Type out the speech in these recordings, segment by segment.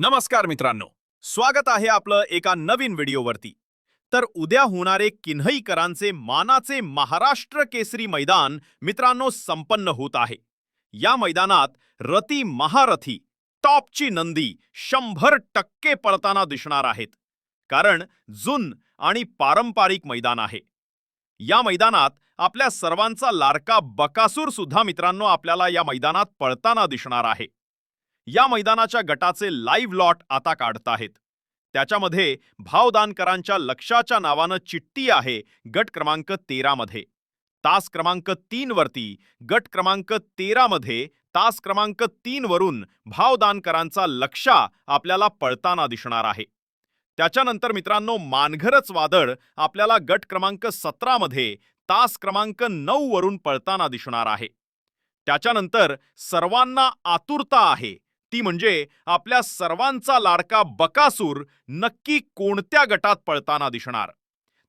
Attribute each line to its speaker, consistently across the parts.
Speaker 1: नमस्कार मित्रांनो. स्वागत आहे आपलं एका नवीन व्हिडिओवरती. तर उद्या होणारे किन्हईकरांचे मानाचे महाराष्ट्र केसरी मैदान मित्रांनो संपन्न होत आहे. या मैदानात रती महारथी टॉपची नंदी शंभर टक्के पळताना दिसणार आहेत. कारण जुन आणि पारंपरिक मैदान आहे. या मैदानात आपल्या सर्वांचा लाडका बकासूर सुद्धा मित्रांनो आपल्याला या मैदानात पळताना दिसणार आहे. या मैदानाच्या गटाचे लाईव्ह लॉट आता काढताहेत. त्याच्यामध्ये भावदानकरांच्या लक्षाच्या नावानं चिठ्ठी आहे गट क्रमांक तेरामध्ये तास क्रमांक तीन वरती गट क्रमांक तेरा मध्ये तास क्रमांक तीन वरून भावदानकरांचा लक्षा आपल्याला पळताना दिसणार आहे. त्याच्यानंतर मित्रांनो मानघरच वादळ आपल्याला गट क्रमांक सतरा मध्ये तास क्रमांक नऊ वरून पळताना दिसणार आहे. त्याच्यानंतर सर्वांना आतुरता आहे. ती म्हणजे आपल्या सर्वांचा लाडका बकासूर नक्की कोणत्या गटात पळताना दिसणार?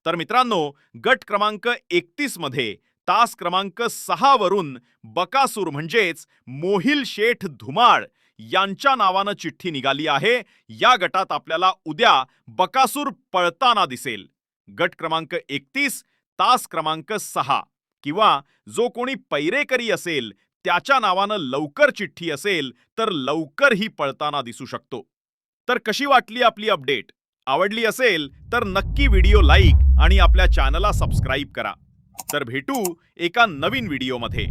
Speaker 1: तर मित्रांनो गट क्रमांक एकतीसमध्ये तास क्रमांक सहा वरून बकासूर म्हणजेच मोहिल शेठ धुमाळ यांच्या नावानं चिठ्ठी निघाली आहे. या गटात आपल्याला उद्या बकासूर पळताना दिसेल. गट क्रमांक एकतीस तास क्रमांक सहा किंवा जो कोणी पैरेकरी असेल त्याच्या नावानं लवकर चिठ्ठी असेल तर लवकर ही पळताना दिसू शकतो. तर कशी वाटली आपली अपडेट? आवडली असेल तर नक्की व्हिडिओ लाईक आणि आपल्या चॅनलला सबस्क्राईब करा. तर भेटू एका नवीन व्हिडिओमध्ये.